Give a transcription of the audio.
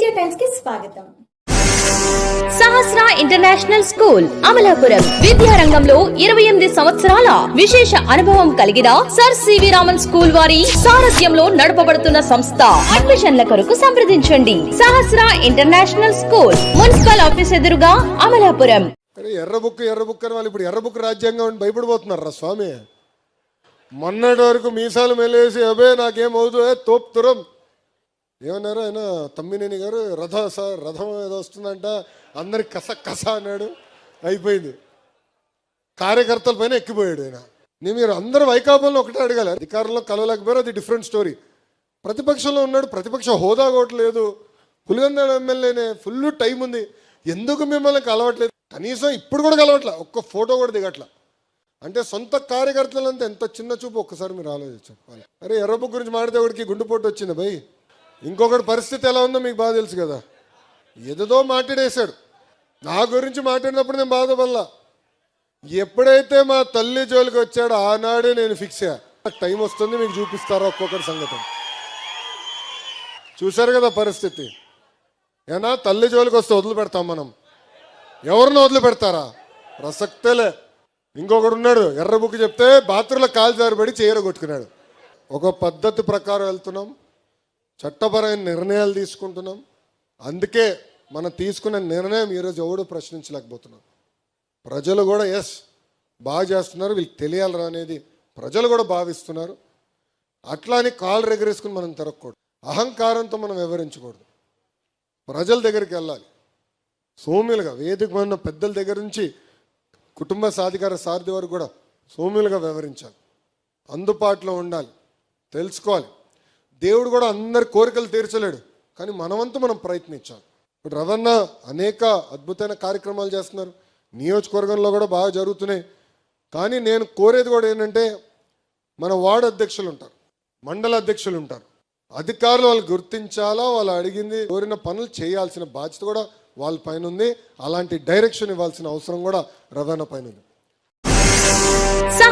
తేజ టైమ్స్కి స్వాగతం. Sahasra international school Amalapuram. విద్యారంగంలో ఇరవై ఎనిమిది సంవత్సరాల విశేష అనుభవం కలిగిన సర్ సివి రామన్ స్కూల్ వారి సారథ్యంలో నడపబడుతున్న సంస్థ. అడ్మిషన్ల కొరకు సంప్రదించండి. Sahasra international school municipal office ఎదురుగా అమలాపురం. అరే ఎర్ర బుక్ ఎర్ర బుక్ అని వాళ్ళు ఇప్పుడు ఎర్ర బుక్ రాజ్యాంగం అని భయపడిపోతున్నారు రా స్వామి? మొన్నటి వరకు మీసాలు మెలేసి అబే నాకేం అవుతుందో తోపుతురం ఏమన్నారు ఆయన తమ్మినేని గారు రథ సార్ రథం ఏదో వస్తుందంట అందరి కస కస అన్నాడు. అయిపోయింది. కార్యకర్తల పైన ఎక్కిపోయాడు ఆయన. నేను మీరు అందరూ వైకాపంలో ఒకటే అడగాలి. అధికారంలో కలవలేకపోయారు అది డిఫరెంట్ స్టోరీ ప్రతిపక్షంలో ఉన్నాడు ప్రతిపక్ష హోదా కూడా పులిగందాడు ఎమ్మెల్యేనే ఫుల్ టైం ఉంది. ఎందుకు మిమ్మల్ని కలవట్లేదు? కనీసం ఇప్పుడు కూడా కలవట్లే? ఒక్క ఫోటో కూడా దిగట్ల? అంటే సొంత కార్యకర్తలంతా ఎంత చిన్న చూపు? ఒక్కసారి మీరు ఆలోచించాలి అరే ఎర్రబుక్ గురించి మాడితే ఒకటికి గుండెపోటు వచ్చింది భయ్ ఇంకొకటి పరిస్థితి ఎలా ఉందో మీకు బాగా తెలుసు కదా. ఏదేదో మాట్లాడేశాడు. నా గురించి మాట్లాడినప్పుడు నేను బాధపడలా. ఎప్పుడైతే మా తల్లి జోలికి వచ్చాడో ఆనాడే నేను ఫిక్స్ అయ్యా. టైం వస్తుంది మీకు చూపిస్తారా ఒక్కొక్కటి సంగతి చూశారు కదా పరిస్థితి. ఏనా తల్లి జోలికి వస్తే వదిలిపెడతాం మనం. ఎవరిని వదిలి పెడతారా ఇంకొకడు ఉన్నాడు ఎర్ర బుక్ చెప్తే బాత్రూంలో కాలు జారిపడి చీర కొట్టుకున్నాడు. ఒక పద్ధతి ప్రకారం వెళ్తున్నాం. చట్టపరమైన నిర్ణయాలు తీసుకుంటున్నాం. అందుకే మనం తీసుకున్న నిర్ణయం ఈరోజు ఎవడు ప్రశ్నించలేకపోతున్నాం ప్రజలు కూడా ఎస్ బాగా చేస్తున్నారు వీళ్ళకి తెలియాలరా అనేది ప్రజలు కూడా భావిస్తున్నారు. అట్లా అని కాలు రెగరేసుకుని మనం తిరగకూడదు. అహంకారంతో మనం వివరించకూడదు ప్రజల దగ్గరికి వెళ్ళాలి. సోమ్యులుగా వేదిక ఉన్న పెద్దల దగ్గర నుంచి కుటుంబ సాధికార సారథి వరకు కూడా సోమ్యులుగా వ్యవహరించాలి. అందుబాటులో ఉండాలి. తెలుసుకోవాలి. దేవుడు కూడా అందరి కోరికలు తీర్చలేడు. కానీ మనవంతు మనం ప్రయత్నించాలి. ఇప్పుడు రవన్న అనేక అద్భుతమైన కార్యక్రమాలు చేస్తున్నారు. నియోజకవర్గంలో కూడా బాగా జరుగుతున్నాయి. కానీ నేను కోరేది కూడా ఏంటంటే మన వార్డు అధ్యక్షులు ఉంటారు మండల అధ్యక్షులు ఉంటారు అధికారులు వాళ్ళు గుర్తించాలా? వాళ్ళు అడిగింది కోరిన పనులు చేయాల్సిన బాధ్యత కూడా వాళ్ళ పైన ఉంది. అలాంటి డైరెక్షన్ ఇవ్వాల్సిన అవసరం కూడా రవాణా పైన ఉంది.